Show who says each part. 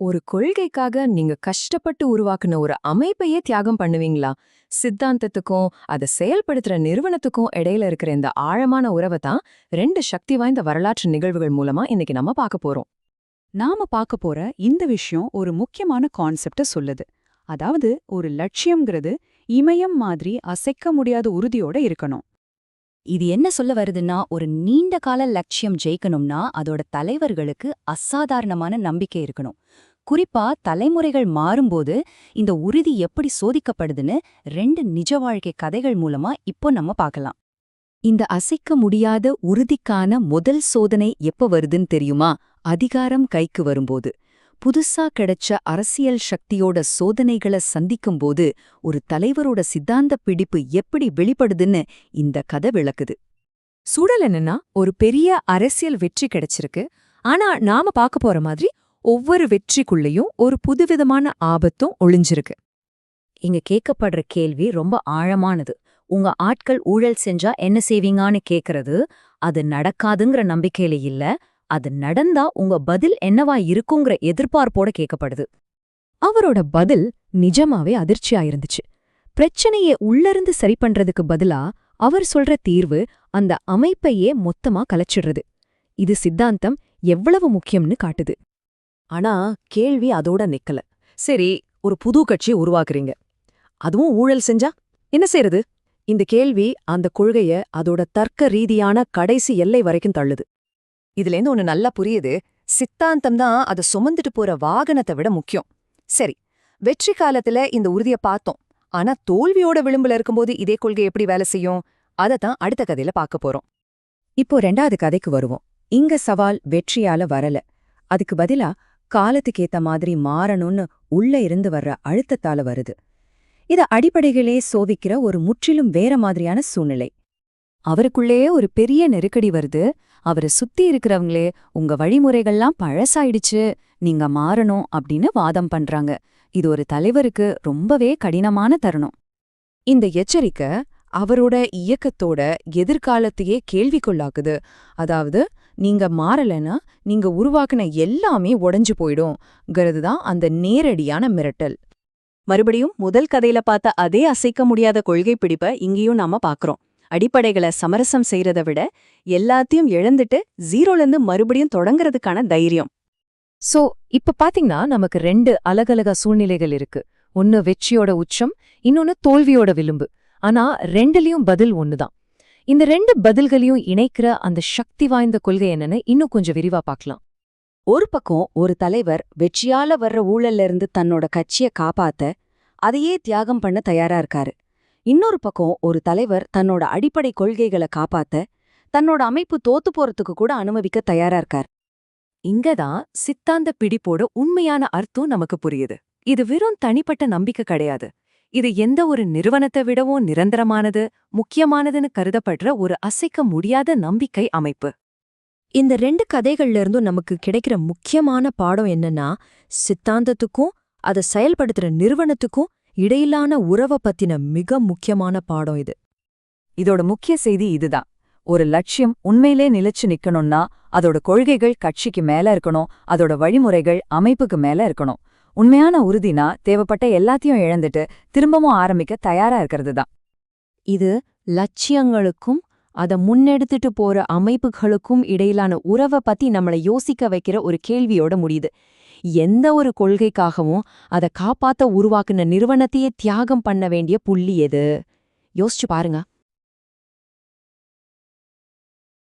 Speaker 1: ஒரு கொள்கைக்காக நீங்க கஷ்டப்பட்டு உருவாக்குன ஒரு அமைப்பையே தியாகம் பண்ணுவீங்களா? சித்தாந்தத்துக்கும் அதை செயல்படுத்துற நிறுவனத்துக்கும் இடையில இருக்கிற இந்த ஆழமான உறவை தான் ரெண்டு சக்தி வாய்ந்த வரலாற்று நிகழ்வுகள் மூலமா இன்னைக்கு நம்ம பார்க்க போறோம்.
Speaker 2: நாம பார்க்க போற இந்த விஷயம் ஒரு முக்கியமான கான்செப்ட சொல்லுது. அதாவது ஒரு லட்சியம்ங்கிறது இமயம் மாதிரி அசைக்க முடியாத உறுதியோட இருக்கணும்.
Speaker 3: இது என்ன சொல்ல வருதுன்னா ஒரு நீண்ட கால லட்சியம் ஜெயிக்கணும்னா அதோட தலைவர்களுக்கு அசாதாரணமான நம்பிக்கை இருக்கணும். குறிப்பா தலைமுறைகள் மாறும்போது இந்த உறுதி எப்படி சோதிக்கப்படுதுன்னு ரெண்டு நிஜ வாழ்க்கை கதைகள் மூலமா இப்போ நம்ம பார்க்கலாம். இந்த அசைக்க முடியாத உறுதிக்கான முதல் சோதனை எப்ப வருதுன்னு தெரியுமா? அதிகாரம் கைக்கு வரும்போது. புதுசா கிடைச்ச அரசியல் சக்தியோட சோதனைகளை சந்திக்கும்போது ஒரு தலைவரோட சித்தாந்த பிடிப்பு எப்படி வெளிப்படுதுன்னு இந்த கதை விளக்குது.
Speaker 1: சூழல் என்னன்னா ஒரு பெரிய அரசியல் வெற்றி கிடைச்சிருக்கு. ஆனா நாம பார்க்க போற மாதிரி ஒவ்வொரு வெற்றிக்குள்ளேயும் ஒரு புதுவிதமான ஆபத்தும் ஒளிஞ்சிருக்கு.
Speaker 3: இங்க கேட்கப்படுற கேள்வி ரொம்ப ஆழமானது. உங்க ஆட்கள் ஊழல் செஞ்சா என்ன செய்வீங்கன்னு கேக்குறது அது நடக்காதுங்கிற நம்பிக்கையில இல்ல அது நடந்தா உங்க பதில் என்னவா இருக்குங்கிற எதிர்பார்ப்போட கேட்கப்படுது.
Speaker 1: அவரோட பதில் நிஜமாவே அதிர்ச்சியா இருந்துச்சு பிரச்சனையை உள்ளிருந்து சரி பண்றதுக்கு பதிலா அவர் சொல்ற தீர்வு அந்த அமைப்பையே மொத்தமா கலைச்சிடுறது. இது சித்தாந்தம் எவ்வளவு முக்கியம்னு காட்டுது. ஆனா கேள்வி அதோட நிக்கல. சரி ஒரு புது கட்சி உருவாக்குறீங்க. அதுவும் ஊழல் செஞ்சா? என்ன செய்யறது இந்த கேள்வி அந்த கொள்கைய அதோட தர்க்க ரீதியான கடைசி எல்லை வரைக்கும் தள்ளுது. இதுலேருந்து ஒண்ணு நல்லா புரியுது. சித்தாந்தம் தான் அதை சுமந்துட்டு போற வாகனத்தை விட முக்கியம். சரி வெற்றி காலத்துல இந்த உறுதிய பார்த்தோம். ஆனா தோல்வியோட விளிம்புல இருக்கும்போது இதே கொள்கை எப்படி வேலை செய்யும்? அதை தான் அடுத்த கதையில பார்க்க போறோம். இப்போ ரெண்டாவது கதைக்கு வருவோம். இங்க சவால் வெற்றியால வரல. அதுக்கு பதிலா காலத்துக்கேத்த மாதிரி மாறணும்னு உள்ள இருந்து வர்ற அழுத்தத்தால வருது. இத அடிப்படைகளே சோதிக்கிற ஒரு முற்றிலும் வேற மாதிரியான சூழ்நிலை. அவருக்குள்ளேயே ஒரு பெரிய நெருக்கடி வருது. அவரை சுத்தி இருக்கிறவங்களே உங்க வழிமுறைகள்லாம் பழசாயிடுச்சு. நீங்க மாறணும் அப்படின்னு வாதம் பண்றாங்க. இது ஒரு தலைவருக்கு ரொம்பவே கடினமான தருணம். இந்த எச்சரிக்கை அவரோட இயக்கத்தோட எதிர்காலத்தையே கேள்விக்குள்ளாக்குது. அதாவது நீங்க மாறலைன்னா நீங்க உருவாக்குன எல்லாமே உடைஞ்சு போயிடும்ங்கிறது தான் அந்த நேரடியான மிரட்டல்.
Speaker 2: மறுபடியும் முதல் கதையில பார்த்த அதே அசைக்க முடியாத கொள்கை பிடிப்ப இங்கேயும் நாம பாக்குறோம் அடிப்படைகளை சமரசம் செய்யறத விட எல்லாத்தையும் இழந்துட்டு ஜீரோலேருந்து மறுபடியும் தொடங்குறதுக்கான தைரியம்.
Speaker 1: சோ இப்ப பாத்தீங்கன்னா நமக்கு ரெண்டு அலகலக சூழ்நிலைகள் இருக்கு. ஒன்னு வெற்றியோட உச்சம் இன்னொன்னு தோல்வியோட விளிம்பு. ஆனா ரெண்டுலயும் பதில் ஒண்ணுதான். இந்த ரெண்டு பதில்களையும் இணைக்கிற அந்த சக்தி வாய்ந்த கொள்கை என்னன்னு இன்னும் கொஞ்சம் விரிவா பார்க்கலாம்.
Speaker 2: ஒரு பக்கம் ஒரு தலைவர் வெற்றியால வர்ற ஊழல்ல இருந்து தன்னோட கட்சிய காப்பாத்த அதையே தியாகம் பண்ண தயாரா இருக்காரு. இன்னொரு பக்கம் ஒரு தலைவர் தன்னோட அடிப்படை கொள்கைகளை காப்பாத்த தன்னோட அமைப்பு தோத்து போறதுக்கு கூட அனுமதிக்க தயாரா இருக்கார்.
Speaker 1: இங்கதான் சித்தாந்த பிடிப்போட உண்மையான அர்த்தம் நமக்கு புரியுது. இது வெறும் தனிப்பட்ட நம்பிக்கை கிடையாது. இது எந்த ஒரு நிறுவனத்தை விடவும் நிரந்தரமானது முக்கியமானதுன்னு கருதப்படுற ஒரு அசைக்க முடியாத நம்பிக்கை அமைப்பு. இந்த ரெண்டு கதைகள்ல இருந்தும் நமக்கு கிடைக்கிற முக்கியமான பாடம் என்னன்னா சித்தாந்தத்துக்கும் அதை செயல்படுத்துற நிறுவனத்துக்கும் இடையிலான உறவை பத்தின மிக முக்கியமான பாடம் இது.
Speaker 2: இதோட முக்கிய செய்தி இதுதான். ஒரு லட்சியம் உண்மையிலே நிலைச்சு நிக்கணும்னா அதோட கொள்கைகள் கட்சிக்கு மேல இருக்கணும் அதோட வழிமுறைகள் அமைப்புக்கு மேல இருக்கணும். உண்மையான உறுதினா தேவைப்பட்ட எல்லாத்தையும் இழந்துட்டு திரும்பவும் ஆரம்பிக்க தயாரா இருக்கிறது தான்
Speaker 1: இது லட்சியங்களுக்கும் அதை முன்னெடுத்துட்டு போற அமைப்புகளுக்கும் இடையிலான உறவை பத்தி நம்மளை யோசிக்க வைக்கிற ஒரு கேள்வியோட முடியுது. எந்த ஒரு கொள்கைக்காகவும் அதை காப்பாத்த உருவாக்குன நிறுவனத்தையே தியாகம் பண்ண வேண்டிய புள்ளி எது? யோசிச்சு பாருங்க.